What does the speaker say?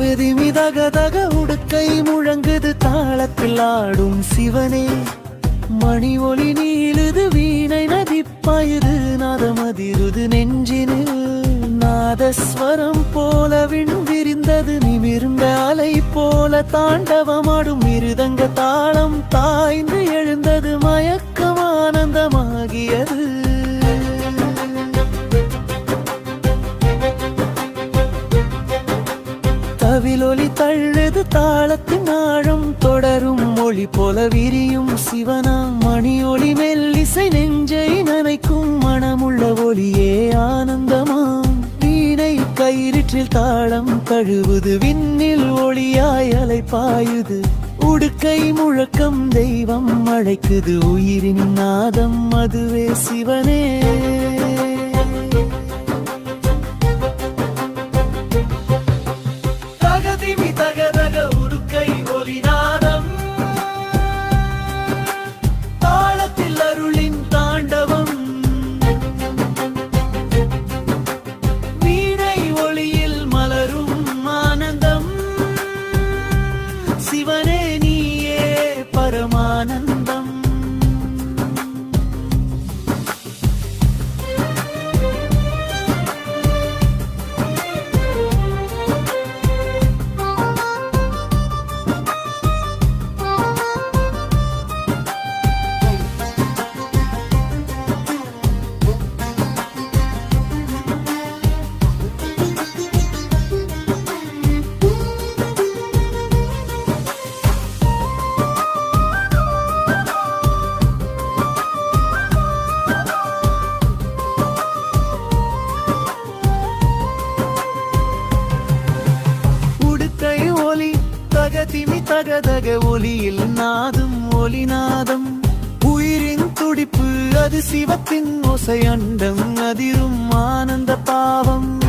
தகுதிமி மிதக தக உடுக்கை முழங்குது தாளத்தில் ஆடும் சிவனே. மணி ஒளி நீளுது வீணை நதிப்பாயுது நாதமதிருது நெஞ்சினில் நாதஸ்வரம் போல விண் விரிந்தது நிமிர்ந்த அலை போல தாண்டவமாடும் மிருதங்க தாளம். தாய்ந்து எழுந்தது மயக்கம் ஆனந்தமாகியது தவிலொலி தழுது தாளத்தின் ஆழம் தொடரும் மொழி போல விரியும் சிவனா. மணி ஒளி மெல்லிசை நெஞ்சை நனைக்கும் மனமுள்ள ஒளியே ஆனந்தமாம் வீணை கயிற்றில் தாளம் தழுவுது விண்ணில் ஒளியாய் அலை பாயுது. உடுக்கை முழக்கம் தெய்வம் அழைக்குது. உயிரின் நாதம் அதுவே சிவனே. தக தகதிமி தகதக ஒலியில் நாதும் ஒலிநாதம் உயிரின் துடிப்பு அது சிவத்தின் ஒசை அண்டம் அதிரும் ஆனந்த பாவம்.